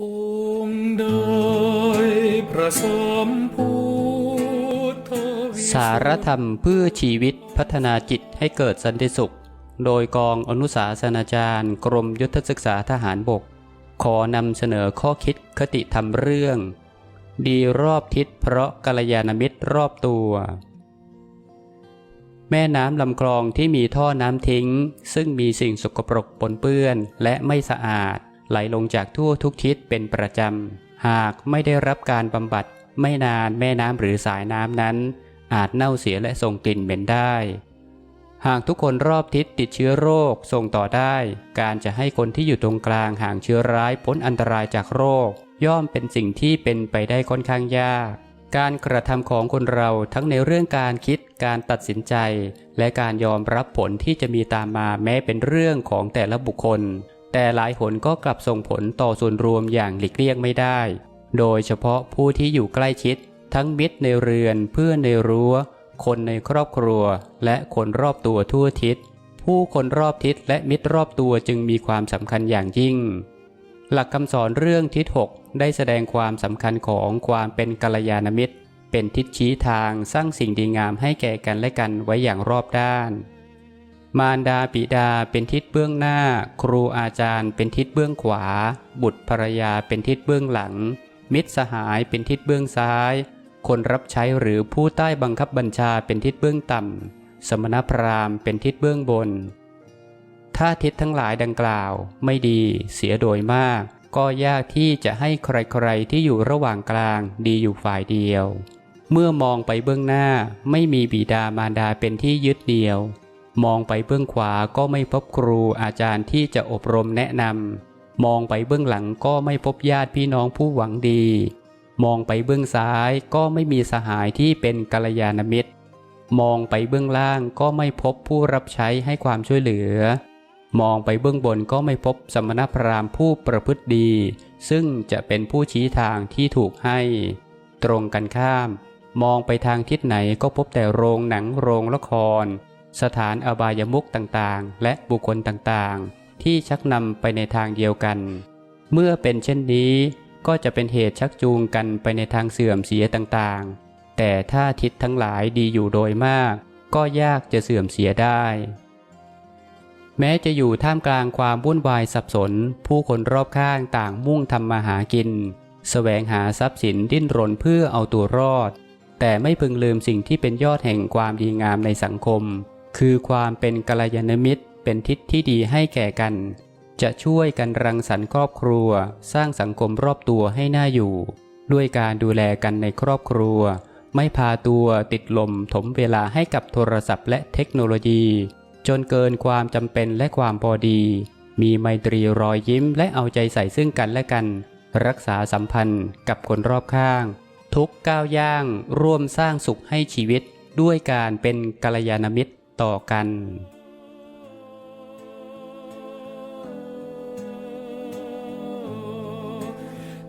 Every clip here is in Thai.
องค์ใดประสมพุทธสารธรรมเพื่อชีวิตพัฒนาจิตให้เกิดสันติสุข โดยกองอนุสาสนาจารย์ กรมยุทธศึกษาทหารบก ขอนำเสนอข้อคิดคติธรรมเรื่อง ดีรอบทิศเพราะกัลยาณมิตรรอบตัว แม่น้ำลำคลองที่มีท่อน้ำทิ้ง ซึ่งมีสิ่งสกปรกปนเปื้อนและไม่สะอาด ไหลลงจากทั่วทุกทิศเป็นประจำ หากไม่ได้รับการบำบัด ไม่นานแม่น้ำหรือสายน้ำนั้น อาจเน่าเสียและส่งกลิ่นเหม็นได้ หากทุกคนรอบทิศติดเชื้อโรคส่งต่อได้ การจะให้คนที่อยู่ตรงกลางห่างเชื้อร้ายพ้นอันตรายจากโรค ย่อมเป็นสิ่งที่เป็นไปได้ค่อนข้างยากการกระทำของคนเราทั้งในเรื่องการคิดการตัดสินใจ และการยอมรับผลที่จะมีตามมาแม้เป็นเรื่องของแต่ละบุคคล แต่หลายหนก็กลับส่งผลต่อส่วนรวมอย่างหลีกเลี่ยงไม่ได้ โดยเฉพาะผู้ที่อยู่ใกล้ชิด ทั้งมิตรในเรือนเพื่อนในรั้ว คนในครอบครัว และคนรอบตัวทั่วทิศ ผู้คนรอบทิศและมิตรรอบตัวจึงมีความสำคัญอย่างยิ่ง หลักคำสอนเรื่องทิศหกได้แสดงความสำคัญของความเป็นกัลยาณมิตร เป็นทิศชี้ทางสร้างสิ่งดีงามให้แก่กันและกันไว้อย่างรอบด้าน มารดาปิดาเป็นทิศเบื้องหน้า ครูอาจารย์เป็นทิศเบื้องขวา บุตรภรรยาเป็นทิศเบื้องหลัง มิตรสหายเป็นทิศเบื้องซ้าย คนรับใช้หรือผู้ใต้บังคับบัญชาเป็นทิศเบื้องต่ำ สมณพราหมณ์เป็นทิศเบื้องบน ถ้าทิศทั้งหลายดังกล่าว ไม่ดีเสียโดยมาก ก็ยากที่จะให้ใครๆที่อยู่ระหว่างกลางดีอยู่ฝ่ายเดียว เมื่อมองไปเบื้องหน้าไม่มีบิดามารดาเป็นที่ยึดเดียว มองไปเบื้องขวาก็ไม่พบครูอาจารย์ที่จะอบรมแนะนำมองไปเบื้องหลังก็ไม่พบญาติพี่น้องผู้หวังดี มองไปเบื้องซ้ายก็ไม่มีสหายที่เป็นกัลยาณมิตร มองไปเบื้องล่างก็ไม่พบผู้รับใช้ให้ความช่วยเหลือ มองไปเบื้องบนก็ไม่พบสมณพราหมณ์ผู้ประพฤติดี ซึ่งจะเป็นผู้ชี้ทางที่ถูกให้ ตรงกันข้าม มองไปทางทิศไหนก็พบแต่โรงหนังโรงละคร สถานอบายมุกต่างๆ และบุคคลต่างๆ ที่ชักนำไปในทางเดียวกัน เมื่อเป็นเช่นนี้ก็จะเป็นเหตุชักจูงกันไปในทางเสื่อมเสียต่างๆ แต่ถ้าทิศทั้งหลายดีอยู่โดยมาก ก็ยากจะเสื่อมเสียได้ แม้จะอยู่ท่ามกลางความวุ่นวายสับสน ผู้คนรอบข้างต่างมุ่งทำมาหากินแสวงหาทรัพย์สินดิ้นรนเพื่อเอาตัวรอด แต่ไม่พึงลืมสิ่งที่เป็นยอดแห่งความดีงามในสังคม คือความเป็นกัลยาณมิตรเป็นทิศที่ดีให้แก่กัน จะช่วยกันรังสรรค์ครอบครัว สร้างสังคมรอบตัวให้น่าอยู่ ด้วยการดูแลกันในครอบครัว ไม่พาตัวติดลมถมเวลาให้กับโทรศัพท์และเทคโนโลยี จนเกินความจำเป็นและความพอดี มีไมตรีรอยยิ้มและเอาใจใส่ซึ่งกันและกัน รักษาสัมพันธ์กับคนรอบข้าง ทุกก้าวย่าง ร่วมสร้างสุขให้ชีวิต ด้วยการเป็นกัลยาณมิตร ต่อกัน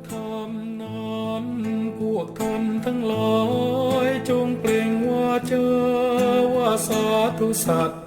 ทำนั้นพวกท่านทั้งหลายจงเปล่งว่าเจอว่าสาธุสัตว์